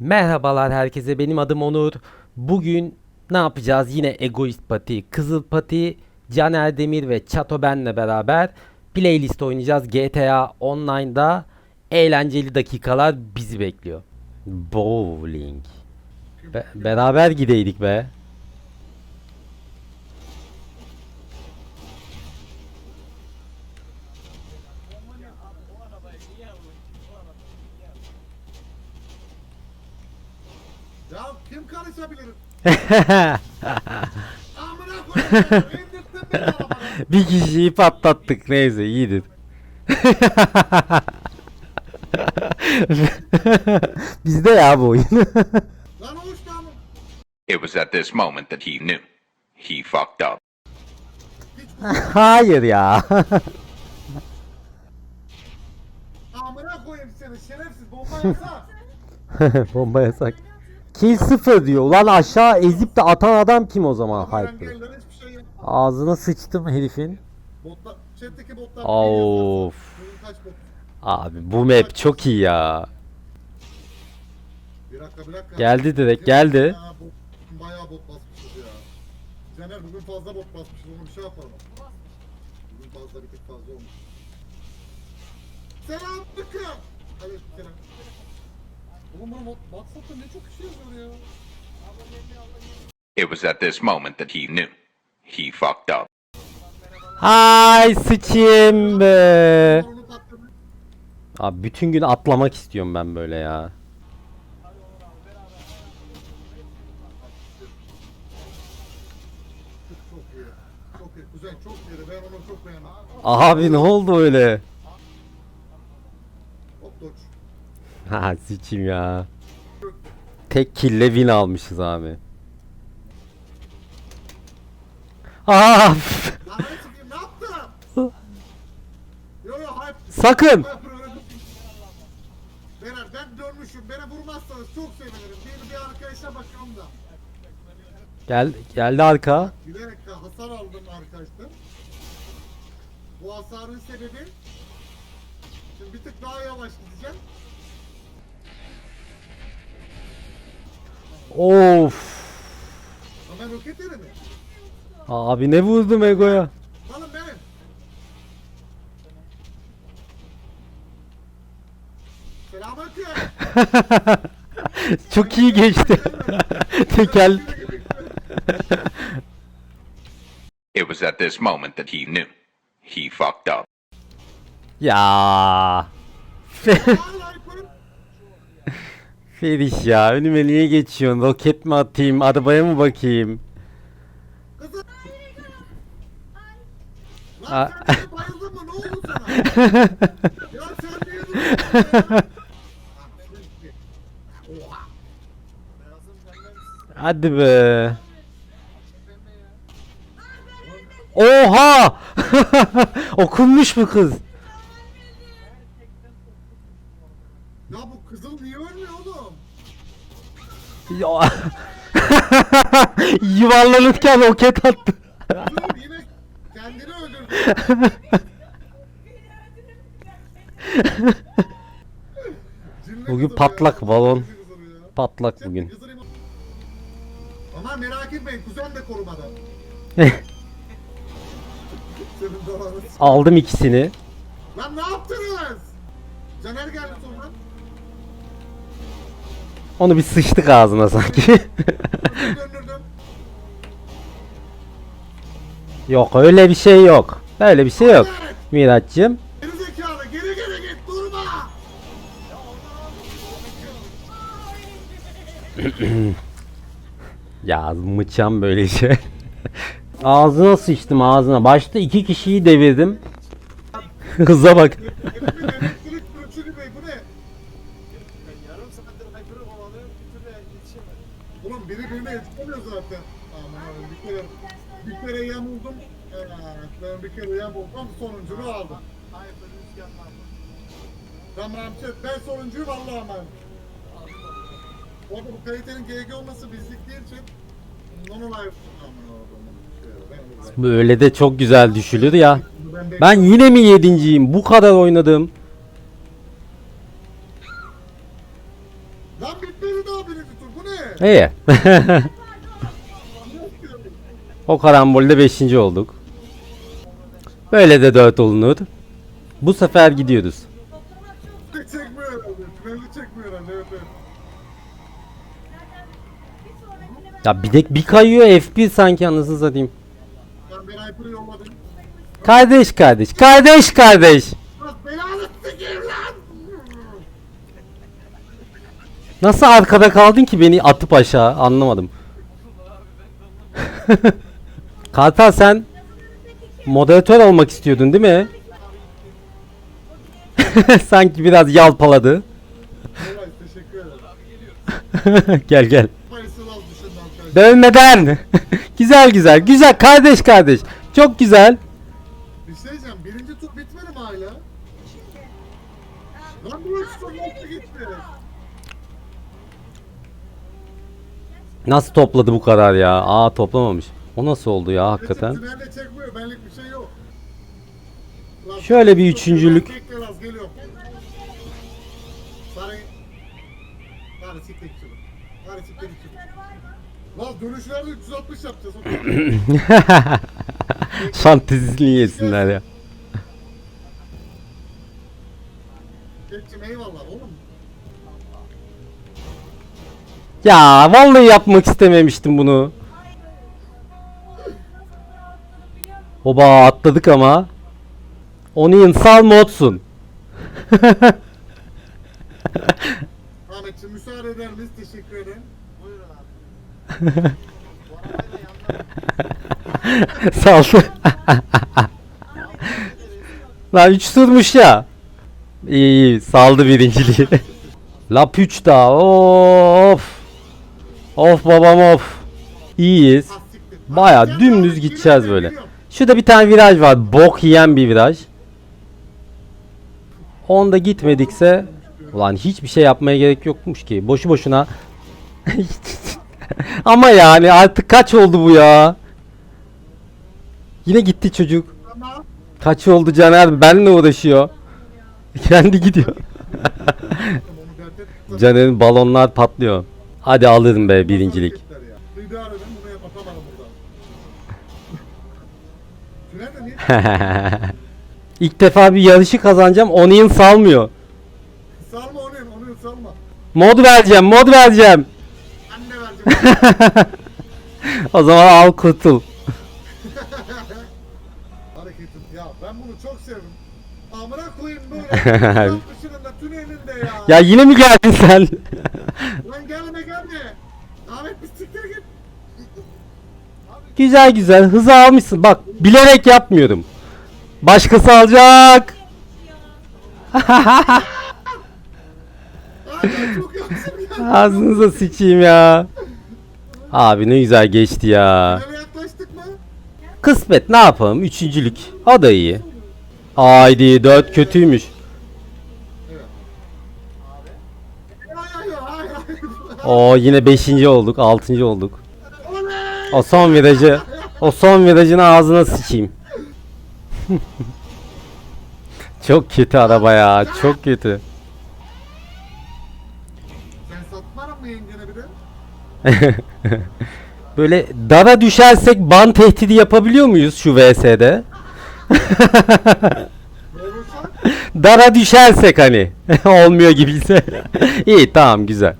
Merhabalar herkese benim adım Onur. Bugün ne yapacağız? Yine Egoist Pati, Kızıl Pati, Can Erdemir ve Çato benle beraber playlist oynayacağız. GTA Online'da eğlenceli dakikalar bizi bekliyor. Bowling. Be- beraber gideydik be. Ya kim karışabilir? Amına koyayım. İndirttin beni arabana. Bir kişiyi patlattık neyse iyidir. Bizde ya bu oyun. It was at this moment that he knew. He fucked up. Hayır ya. Amına koyayım seni şerefsiz bomba yapsa. Bomba yasak. Kill sıfır diyor. Ulan aşağı ezip de atan adam kim o zaman hiçbir şey. Ağzına sıçtım herifin. Botlar, chat'teki botlar. Of. Bot? Abi bu map çok iyi ya. Bir dakika bir dakika. Geldi direkt geldi. Bot, bayağı bot basmışız ya. Caner bugün fazla bot basmışız onu bir şey yapalım. Bugün fazla bir tık fazla olmuş. Selam tıkı. Hayır selam. Oğlum bana bot, WhatsApp'ta ne çok kişi yazıyor ya. It was at this moment that he knew. He fucked up. Ay sıçayım be. Abi bütün gün atlamak istiyorum ben böyle ya. Abi ne oldu öyle? Ha sıçayım ya. Tek kille win almışız abi. Sikeyim ne yaptın? Yo yo hype. sakın. Beyler ben dönmüşüm. Beni vurmazsanız çok sevinirim. Bir, bir arkadaşa bakıyorum da. Gel geldi arka. Bilerek de hasar aldım arkadaşlar. Bu hasarın sebebi Şimdi bir tık daha yavaş gideceğim. Of. Ama ben roket yerim. Abi ne vurdum Ego'ya? Alın benim. Selamünaleyküm. Çok iyi geçti. Tekel. It was at this moment that he knew. He fucked up. ya. Feriş ya önüme niye geçiyorsun? Roket mi atayım? Arabaya mı bakayım? Kızım. Lan sen bayıldın mı? Ne oldu sana? ya sen niye duruyorsun ya? Oha. Beyazım benden Hadi be. Oha! Okunmuş bu kız. Ya bu kızıl niye ölmüyor oğlum? Ya. Yuvarlanırken roket attı. Kızıl yine kendini öldürdü. Bugün patlak balon. Ya. Patlak bugün. Ama merak etmeyin kuzen de korumada. Senin. Aldım ikisini. Lan ne yaptınız? Caner geldi sonra. Onu bir sıçtık ağzına sanki. Yok öyle bir şey yok. Öyle bir şey yok. Miraç'cığım. Geri zekalı geri geri git durma. Ya mıçam böyle şey. ağzına sıçtım ağzına. Başta iki kişiyi devirdim. Kıza bak. Kere yamuldum. Evet, ben bir kere yamuldum sonuncunu aldım. Hyper'ı rüzgarla aldım. Tamam chat ben sonuncuyum Allah'a emanet. Orada bu kalitenin GG olması bizlik değil. Şey, ben- Böyle de çok güzel düşülür ya. Ben, ben, Ben yine mi yedinciyim? Bu kadar oynadım. Lan bitmedi daha birinci tur bu ne? İyi. o karambolde 5. olduk. Böyle de 4 olunur. Bu sefer gidiyoruz. çekmiyor herhalde. Tüneli çekmiyor herhalde. Evet evet. Ya bir de bir kayıyor F1 sanki anasını satayım. Ben ben Hyper'ı yolladım. Kardeş kardeş. Kardeş kardeş. Lan belanı sikeyim lan! Nasıl arkada kaldın ki beni atıp aşağı anlamadım. Kartal sen moderatör olmak istiyordun değil mi? Sanki biraz yalpaladı. Teşekkür ederim. gel gel. Dövmeden. güzel güzel. Güzel kardeş kardeş. Çok güzel. Bir şey diyeceğim. Birinci tur bitmedi mi hala? Lan bu üç tur nasıl gitti? Nasıl topladı bu kadar ya? Aa toplamamış. O nasıl oldu ya hakikaten? Tünelde çekmiyor. Benlik bir şey yok. Şöyle bir üçüncülük. ben Bekle az geliyorum. Sarı. Sarı siktir git şunu. Sarı siktir git şunu. Lan dönüşlerde 360 yapacağız. Fantezisini yesinler ya. Geçim eyvallah oğlum. Ya vallahi yapmak istememiştim bunu. Oba atladık ama. Onion sal modsun. Ahmetciğim müsaade eder miyiz? Teşekkür ederim. Buyurun abi. Saldı. Lan 3 turmuş ya. İyi iyi saldı birinciliği. Lap 3 daha. Of. Of babam of. İyiyiz. Baya dümdüz gideceğiz böyle. Şurada bir tane viraj var. Bok yiyen bir viraj. Onda gitmedikse ulan hiçbir şey yapmaya gerek yokmuş ki. Boşu boşuna. Ama yani artık kaç oldu bu ya? Yine gitti çocuk. Kaç oldu Caner? Benle uğraşıyor. Kendi gidiyor. Caner'in balonlar patlıyor. Hadi alırım be birincilik. İlk defa bir yarışı kazanacağım. Onion salmıyor. salma onu, onu salma. Mod vereceğim, mod vereceğim. Ben de vereceğim. O zaman al kurtul. Hareketim. Ya ben bunu çok sevdim. Amına koyayım böyle. Tünelinde. Ya yine mi geldin sen? Güzel güzel hızı almışsın. Bak bilerek yapmıyorum. Başkası alacak. Ağzınıza sıçayım ya. Abi ne güzel geçti ya. Kısmet ne yapalım? Üçüncülük. O da iyi. Haydi dört kötüymüş. O yine beşinci olduk, altıncı olduk. O son virajı, o son virajın ağzına sıçayım. çok kötü araba ya, çok kötü. Sen satmadın mı yengene bir de? Böyle dara düşersek ban tehdidi yapabiliyor muyuz şu VS'de? Dara düşersek hani olmuyor gibiyse. İyi tamam güzel.